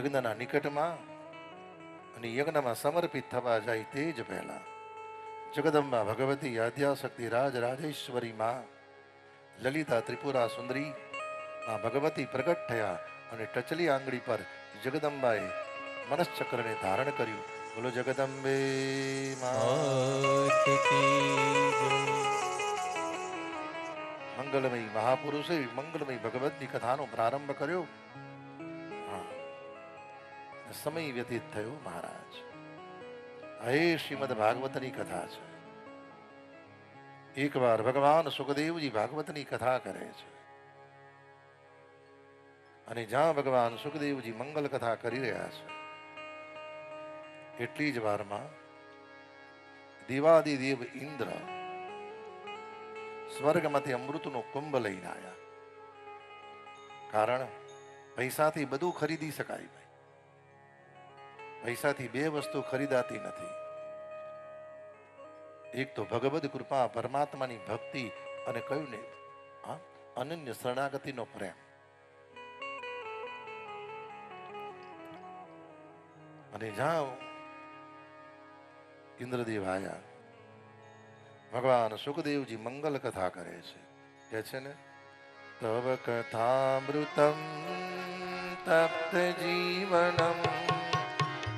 યજ્ઞના નિકટમાં અને યજ્ઞમાં સમર્પિત થવા જાય તે જ પહેલાં જગદંબા ભગવતી આદ્યાશક્તિ રાજ રાજેશ્વરી માં લલિતા ત્રિપુરા સુંદરી માં ભગવતી પ્રગટ થયા અને ટચલી આંગળી પર જગદંબાએ મનસ્ચક્રને ધારણ કર્યું બોલો, જગદંબે. મંગલમય મહાપુરુષે મંગલમય ભગવતની કથાનો પ્રારંભ કર્યો. સમય વ્યતીત થયો મહારાજ. હે શ્રીમદ ભાગવતની કથા છે. એકવાર ભગવાન સુખદેવજી ભાગવતની કથા કરે છે. અને જ્યાં ભગવાન સુખદેવજી મંગલ કથા કરી રહ્યા છે, એટલી જ વારમાં દેવાદિદેવ ઇન્દ્ર સ્વર્ગમાંથી અમૃતનો કુંભ લઈને આવ્યા કારણ પૈસાથી બધું ખરીદી શકાય. પૈસાથી બે વસ્તુ ખરીદાતી નથી. એક તો ભગવદ કૃપા પરમાત્માની ભક્તિ અને કયું ને અનન્ય શરણાગતિનો પ્રેમ. અને જાઓ, ઇન્દ્રદેવ આયા. ભગવાન સુખદેવજી મંગલ કથા કરે છે. કે છે ને, તવ કથામૃતમ તપ્ત જીવનમ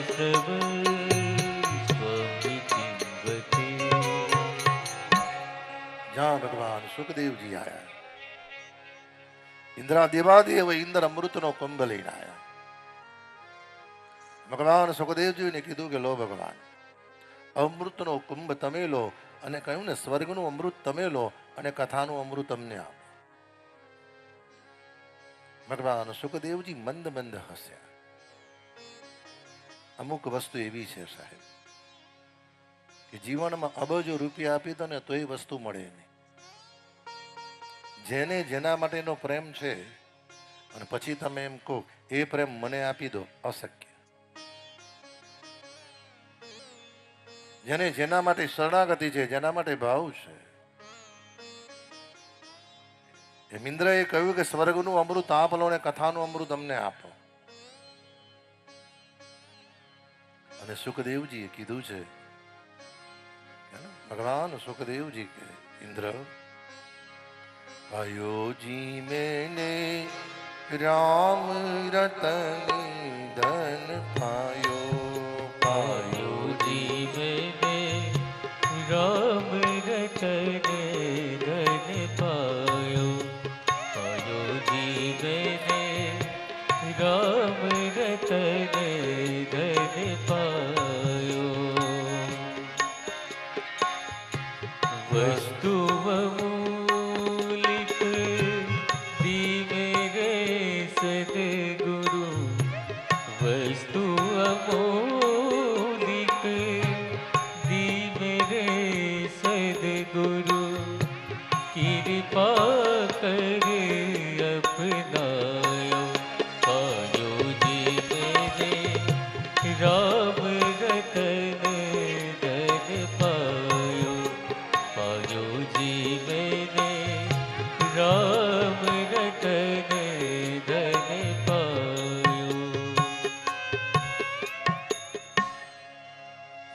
શ્રવ સ્વામી ચિંવતે જ્યાં ભગવાન સુખદેવજી કુંભ લઈને આયા. ભગવાન સુખદેવજીને કીધું કે લો ભગવાન, અમૃતનો કુંભ તમે લો અને કહ્યું ને, સ્વર્ગનું અમૃત તમે લો અને કથાનું અમૃત અમને આપો. ભગવાન સુખદેવજી મંદ મંદ હસ્યા. અમુક વસ્તુ એવી છે સાહેબ, કે જીવનમાં અબજો રૂપિયા આપી દો ને તો એ વસ્તુ મળે નહીં. જેને જેના માટેનો પ્રેમ છે, અને પછી તમે એમ કહો, એ પ્રેમ મને આપી દો, અશક્ય. જેને જેના માટે શરણાગતિ છે, જેના માટે ભાવ છે એમ ઇન્દ્રએ કહ્યું કે સ્વર્ગનું અમૃત આપ લો અને કથાનું અમૃત અમને આપો. અને સુખદેવજીએ કીધું છે ભગવાન સુખદેવજી કે ઇન્દ્ર અયોજી મેને રામ રતન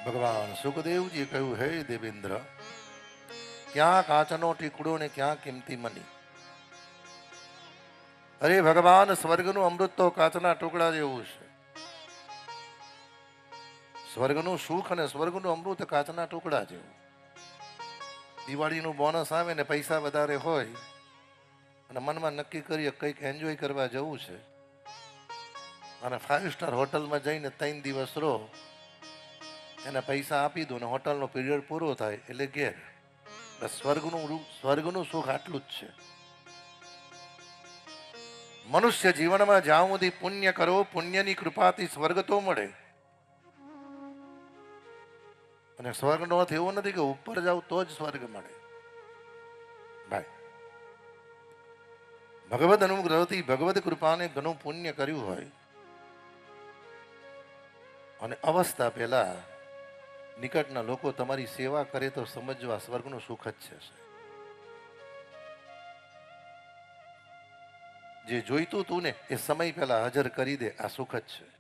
ભગવાન સુખદેવજી કહ્યું હે દેવેન્દ્ર ક્યાં કાચનો ટીકડો ને ક્યાં કિંમતી મની? અરે, ભગવાન, સ્વર્ગનું અમૃત તો કાચના ટુકડા જેવું છે. સ્વર્ગનું સુખ અને સ્વર્ગનું અમૃત કાચના ટુકડા જેવું. દિવાળીનું બોનસ આવે ને પૈસા વધારે હોય, અને મનમાં નક્કી કરીએ કંઈક એન્જોય કરવા જવું છે. અને ફાઇવ સ્ટાર હોટલમાં જઈને ત્રણ દિવસ રહો, એને પૈસા આપી દો ને હોટલનો પીરિયડ પૂરો થાય એટલે ઘેર. સ્વર્ગનું સ્વર્ગનું સુખ આટલું જ છે. મનુષ્ય જીવનમાં જ્યાં સુધી પુણ્ય કરો, પુણ્યની કૃપાથી સ્વર્ગ તો મળે. અને સ્વર્ગનો અર્થ એવો નથી કે ઉપર જાવ તો જ સ્વર્ગ મળે. ભાઈ, ભગવદ અનુગ્રહથી ભગવદ કૃપાને ઘણું પુણ્ય કર્યું હોય. અને અવસ્થા પહેલા નિકટના લોકો તમારી સેવા કરે તો સમજવા સ્વર્ગનું સુખ જ છે જે જોઈતું તું ને, એ સમય પહેલા હાજર કરી દે. આ સુખ જ છે.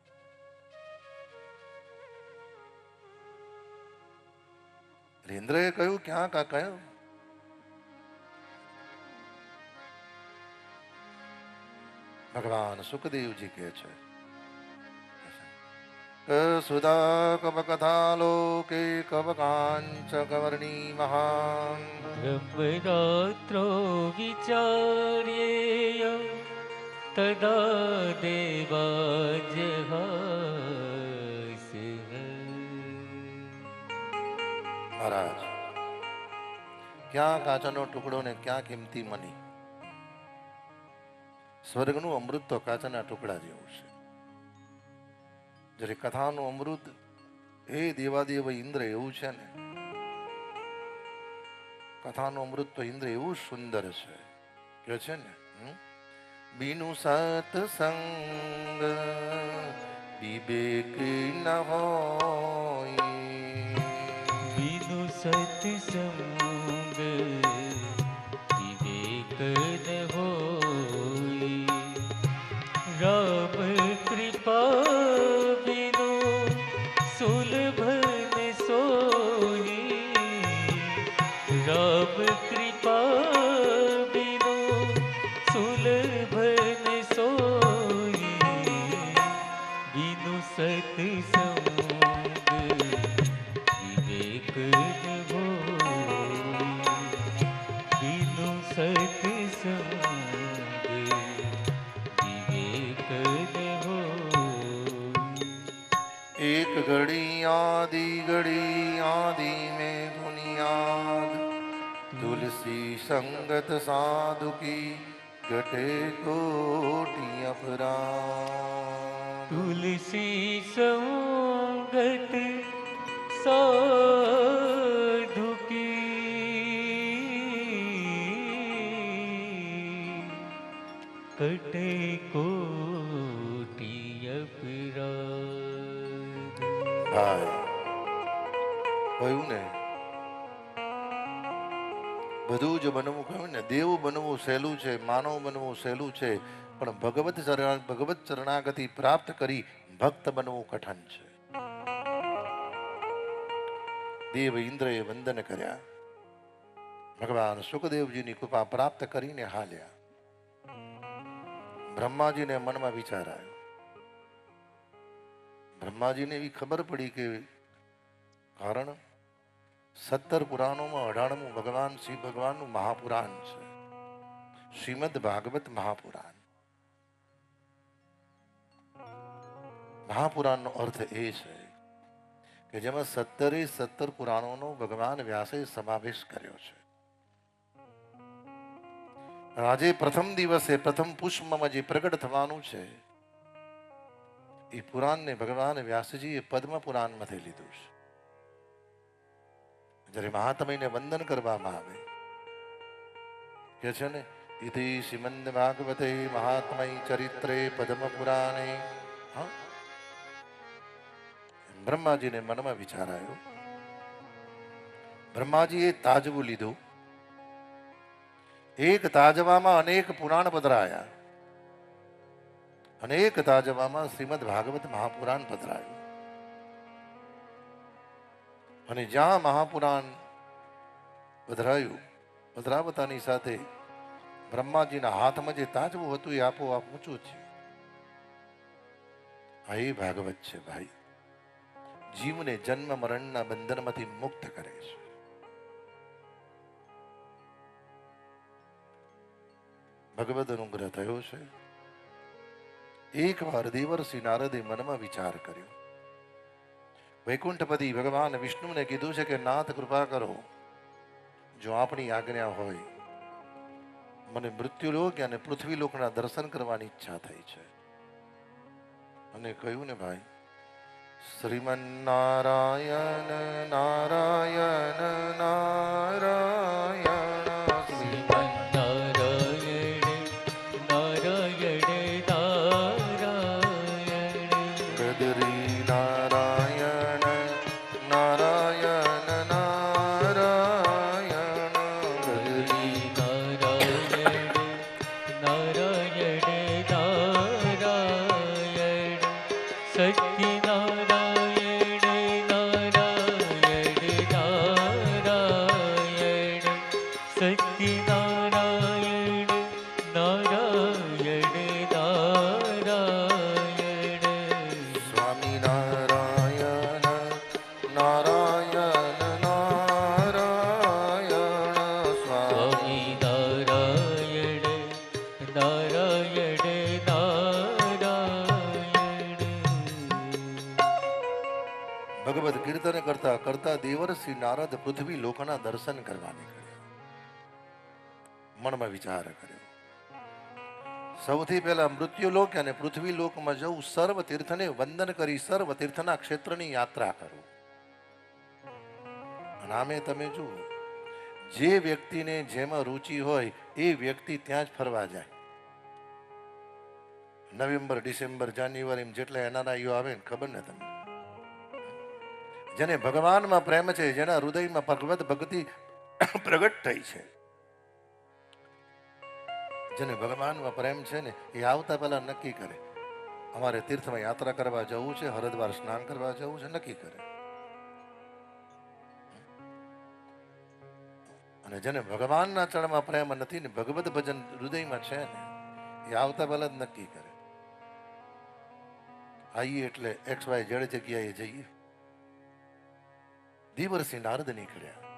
ઇન્દ્રએ કહ્યું, ક્યાં કા કયું ભગવાન સુખદેવજી કહે છે. સુધા કવ કથા લોકે કવ કાંચ કવર્ણી મહાન. બ્રહ્મરાત્રો વિચાર્યેય મહારાજ ક્યાં કાચનો ટુકડો ને ક્યાં કિંમતી મની સ્વર્ગનું અમૃત તો કાચના ટુકડા જેવું છે. જ્યારે કથાનું અમૃત એ દેવાદેવ ઇન્દ્ર એવું છે ને, કથાનું અમૃત તો ઇન્દ્ર એવું સુંદર છે. કે છે ને, હમ? બીનું સત્સંગ વિવેક ન હોય વિદુ સત્સંગ વિવેક ન હોય संगत साधु की घटे कोटियाँ फरा तुलसी संगत साधु की घटे कोटियाँ फरा हाँ भाई ने બધું જ બનવું કહ્યું ને, દેવ બનવું સહેલું છે, માનવ બનવું સહેલું છે, પણ ભગવત ચરણ, ભગવત ચરણાગતિ પ્રાપ્ત કરી ભક્ત બનવું કઠણ છે. દેવ ઇન્દ્રએ વંદન કર્યા. ભગવાન સુખદેવજીની કૃપા પ્રાપ્ત કરીને હાલ્યા. બ્રહ્માજીને મનમાં વિચાર આવ્યો. બ્રહ્માજીને એવી ખબર પડી કે કારણ સત્તર પુરાણોમાં અઢારમું ભગવાન શ્રી ભગવાનનું મહાપુરાણ છે. શ્રીમદ ભાગવત મહાપુરાણ. મહાપુરાણનો અર્થ એ છે કે જેમાં સત્તરે સત્તર પુરાણોનો ભગવાન વ્યાસે સમાવેશ કર્યો છે. આજે પ્રથમ દિવસે, પ્રથમ પુષ્પમાં જે પ્રગટ થવાનું છે, એ પુરાણને ભગવાન વ્યાસજીએ પદ્મ પુરાણમાંથી લીધું છે. જ્યારે મહાત્મયને વંદન કરવામાં આવે, કે છે ને, ઇતિ શ્રીમંદ ભાગવતે મહાત્મય ચરિત્રે પદ્મ પુરાણે? બ્રહ્માજીને મનમાં વિચાર આવ્યો. બ્રહ્માજીએ તાજવું લીધું. એક તાજવામાં અનેક પુરાણ પધરાયા. અનેક તાજવામાં શ્રીમદ ભાગવત મહાપુરાણ પધરાયું. અને જ્યાં મહાપુરાણ વધરાયું વધરાવતાની સાથે બ્રહ્માજીના હાથમાં જે તાજવું હતું એ આપોઆપ ઊંચું છે આ એ ભાગવત છે ભાઈ. જીવને જન્મ મરણના બંધનમાંથી મુક્ત કરે છે. ભગવદ અનુગ્રહ થયો છે. એક વાર દેવર્ષિ નારદે મનમાં વિચાર કર્યો. વૈકુંઠપતિ ભગવાન વિષ્ણુને કીધું છે કે, નાથ, કૃપા કરો. જો આપણી આજ્ઞા હોય, મને મૃત્યુલોક અને પૃથ્વીલોકના દર્શન કરવાની ઈચ્છા થઈ છે. અને કહ્યું ને, ભાઈ શ્રીમન નારાયણ નારાયણ નારાયણ. ભગવદ કીર્તન કરતા કરતા દેવરસિંહ નારદ પૃથ્વી લોકના દર્શન કરવા નીકળ્યા મનમાં વિચાર કર્યો. સૌથી પહેલા મૃત્યુલોક અને પૃથ્વી લોકમાં જવું સર્વ તીર્થને વંદન કરી સર્વ તીર્થના ક્ષેત્રની યાત્રા કરું. નામે તમે જુઓ, જે વ્યક્તિને જેમાં રુચિ હોય એ વ્યક્તિ ત્યાં જ ફરવા જાય. નવેમ્બર, ડિસેમ્બર, જાન્યુઆરી જેટલા એનઆરઆઈઓ આવે ને ખબર ને તમને? જેને ભગવાનમાં પ્રેમ છે, જેના હૃદયમાં ભગવત ભક્તિ પ્રગટ થઈ છે. જેને ભગવાનમાં પ્રેમ છે ને, એ આવતા પહેલા નક્કી કરે. અમારે તીર્થમાં યાત્રા કરવા જવું છે, હરદ્વાર સ્નાન કરવા જવું છે, નક્કી કરે. અને જેને ભગવાનના ચરણમાં પ્રેમ નથી ને ભગવત ભજન હૃદયમાં છે ને, એ આવતા પહેલા જ નક્કી કરે. આઈએ એટલે એક્સ વાય જેડ જગ્યાએ જઈએ. દિવરસિંહ નારદ નીકળ્યા.